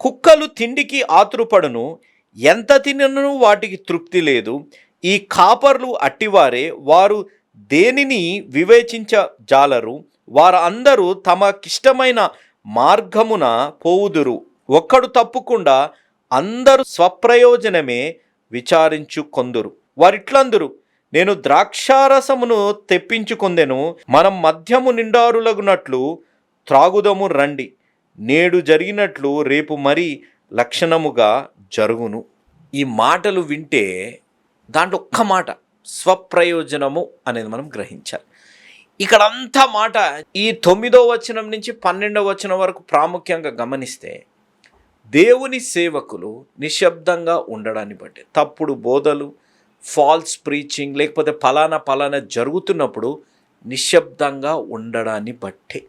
కుక్కలు తిండికి ఆతృపడును ఎంత తినను వాటికి తృప్తి లేదు. ఈ కాపర్లు అట్టివారే వారు దేనిని వివేచించ జాలరు వారందరూ తమకిష్టమైన మార్గమున పోవుదురు. ఒక్కడు తప్పకుండా అందరూ స్వప్రయోజనమే విచారించుకొందురు. వారిట్లందరూ నేను ద్రాక్షారసమును తెప్పించుకొందెను. మనం మద్యము నిండారులగునట్లు త్రాగుదము రండి. నేడు జరిగినట్లు రేపు మరి లక్షణముగా జరుగును. ఈ మాటలు వింటే దాంట్లో ఒక్క మాట స్వప్రయోజనము అనేది మనం గ్రహించాలి. ఇక్కడ అంతా మాట ఈ తొమ్మిదో వచనం నుంచి పన్నెండవ వచనం వరకు ప్రాముఖ్యంగా గమనిస్తే దేవుని సేవకులు నిశ్శబ్దంగా ఉండడాన్ని బట్టి తప్పుడు బోధలు ఫాల్స్ ప్రీచింగ్ లేకపోతే ఫలానా ఫలానా జరుగుతున్నప్పుడు నిశ్శబ్దంగా ఉండడాన్ని బట్టే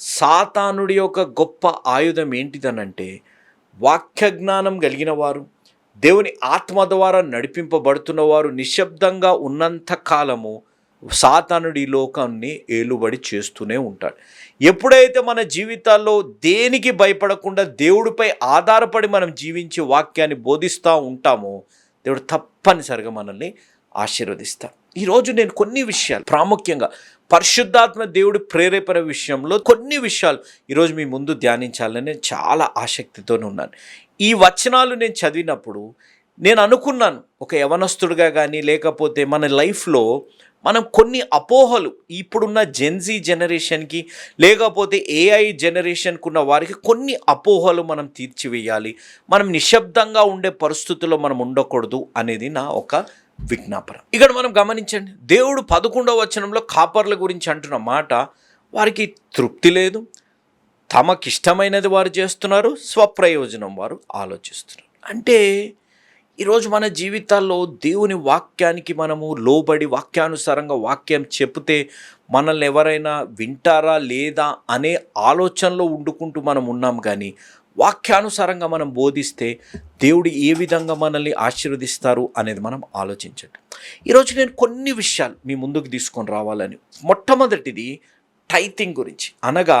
సాతానుడి యొక్క గొప్ప ఆయుధం ఏంటిదనంటే వాక్య జ్ఞానం కలిగిన వారు దేవుని ఆత్మ ద్వారా నడిపింపబడుతున్న వారు నిశ్శబ్దంగా ఉన్నంత కాలము సాతానుడి లోకాన్ని ఏలుబడి చేస్తూనే ఉంటాడు ఎప్పుడైతే మన జీవితాల్లో దేనికి భయపడకుండా దేవుడిపై ఆధారపడి మనం జీవించి వాక్యాన్ని బోధిస్తూ ఉంటామో దేవుడు తప్పనిసరిగా మనల్ని ఆశీర్వదిస్తాడు. ఈరోజు నేను కొన్ని విషయాలు ప్రాముఖ్యంగా పరిశుద్ధాత్మ దేవుడు ప్రేరేపణ విషయంలో కొన్ని విషయాలు ఈరోజు మీ ముందు ధ్యానించాలని నేను చాలా ఆసక్తితో ఉన్నాను. ఈ వచనాలు నేను చదివినప్పుడు నేను అనుకున్నాను ఒక యవనస్తుడిగా కానీ లేకపోతే మన లైఫ్లో మనం కొన్ని అపోహలు ఇప్పుడున్న జెన్జీ జనరేషన్కి లేకపోతే ఏఐ జనరేషన్కి ఉన్న వారికి కొన్ని అపోహలు మనం తీర్చివేయాలి. మనం నిశ్శబ్దంగా ఉండే పరిస్థితుల్లో మనం ఉండకూడదు అనేది నా ఒక విజ్ఞాపన. ఇక్కడ మనం గమనించండి దేవుడు పదకొండవ వచనంలో కాపర్ల గురించి అంటున్న మాట వారికి తృప్తి లేదు తమకిష్టమైనది వారు చేస్తున్నారు స్వప్రయోజనం వారు ఆలోచిస్తున్నారు. అంటే ఈరోజు మన జీవితాల్లో దేవుని వాక్యానికి మనము లోబడి వాక్యానుసారంగా వాక్యం చెప్తే మనల్ని ఎవరైనా వింటారా లేదా అనే ఆలోచనలో ఉండుకుంటూ మనం ఉన్నాం కానీ వాక్యానుసారంగా మనం బోధిస్తే దేవుడు ఏ విధంగా మనల్ని ఆశీర్వదిస్తారు అనేది మనం ఆలోచించండి. ఈరోజు నేను కొన్ని విషయాలు మీ ముందుకు తీసుకొని రావాలని మొట్టమొదటిది టైతింగ్ గురించి అనగా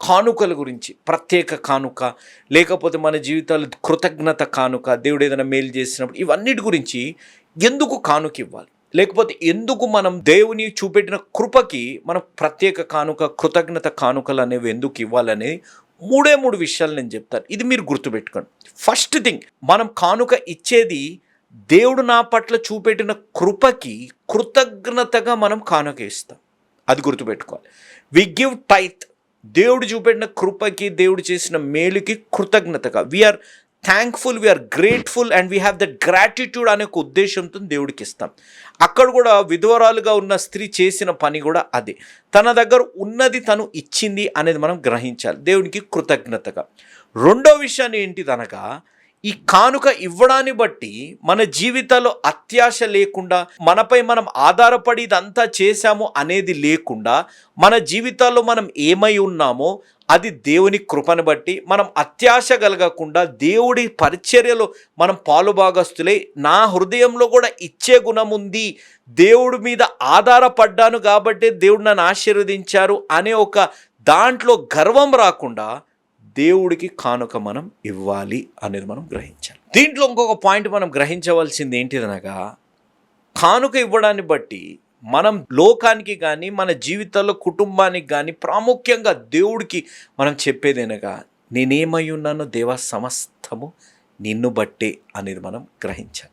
కానుకల గురించి ప్రత్యేక కానుక లేకపోతే మన జీవితాలు కృతజ్ఞత కానుక దేవుడు ఏదైనా మేలు చేసినప్పుడు ఇవన్నిటి గురించి ఎందుకు కానుక ఇవ్వాలి? లేకపోతే ఎందుకు మనం దేవుని చూపెట్టిన కృపకి మనం ప్రత్యేక కానుక కృతజ్ఞత కానుకలు అనేవి ఎందుకు ఇవ్వాలని మూడే మూడు విషయాలు నేను చెప్తాను. ఇది మీరు గుర్తుపెట్టుకోండి. ఫస్ట్ థింగ్ మనం కానుక ఇచ్చేది దేవుడు నా పట్ల చూపెట్టిన కృపకి కృతజ్ఞతగా మనం కానుక ఇస్తాం. అది గుర్తుపెట్టుకోవాలి. వి గివ్ టైత్ దేవుడు చూపెట్టిన కృపకి దేవుడు చేసిన మేలుకి కృతజ్ఞతగా. We are thankful we are grateful and we have that gratitude అనే ఒక ఉద్దేశంతో దేవుడికి ఇస్తాం. అక్కడ కూడా విధవరాలుగా ఉన్న స్త్రీ చేసిన పని కూడా అదే. తన దగ్గర ఉన్నది తను ఇచ్చింది అనేది మనం గ్రహించాలి. దేవునికి కృతజ్ఞతగా. రెండో విషయాన్ని ఏంటిదనగా ఈ కానుక ఇవ్వడాన్ని బట్టి మన జీవితాల్లో అత్యాశ లేకుండా మనపై మనం ఆధారపడి ఇదంతా చేశాము అనేది లేకుండా మన జీవితాల్లో మనం ఏమై ఉన్నామో అది దేవుని కృపను బట్టి మనం అత్యాశ కలగకుండా దేవుడి పరిచర్యలో మనం పాలుభాగస్తులై నా హృదయంలో కూడా ఇచ్చే గుణం ఉంది దేవుడి మీద ఆధారపడ్డాను కాబట్టి దేవుడు నన్ను ఆశీర్వదించారు అనే ఒక దాంట్లో గర్వం రాకుండా దేవుడికి కానుక మనం ఇవ్వాలి అనేది మనం గ్రహించాలి. దీంట్లో ఇంకొక పాయింట్ మనం గ్రహించవలసింది ఏంటిదనగా కానుక ఇవ్వడాన్ని బట్టి మనం లోకానికి కానీ మన జీవితంలో కుటుంబానికి కానీ ప్రాముఖ్యంగా దేవుడికి మనం చెప్పేదేనగా నేనేమై ఉన్నానో దేవ సమస్తము నిన్ను బట్టే అనేది మనం గ్రహించాలి.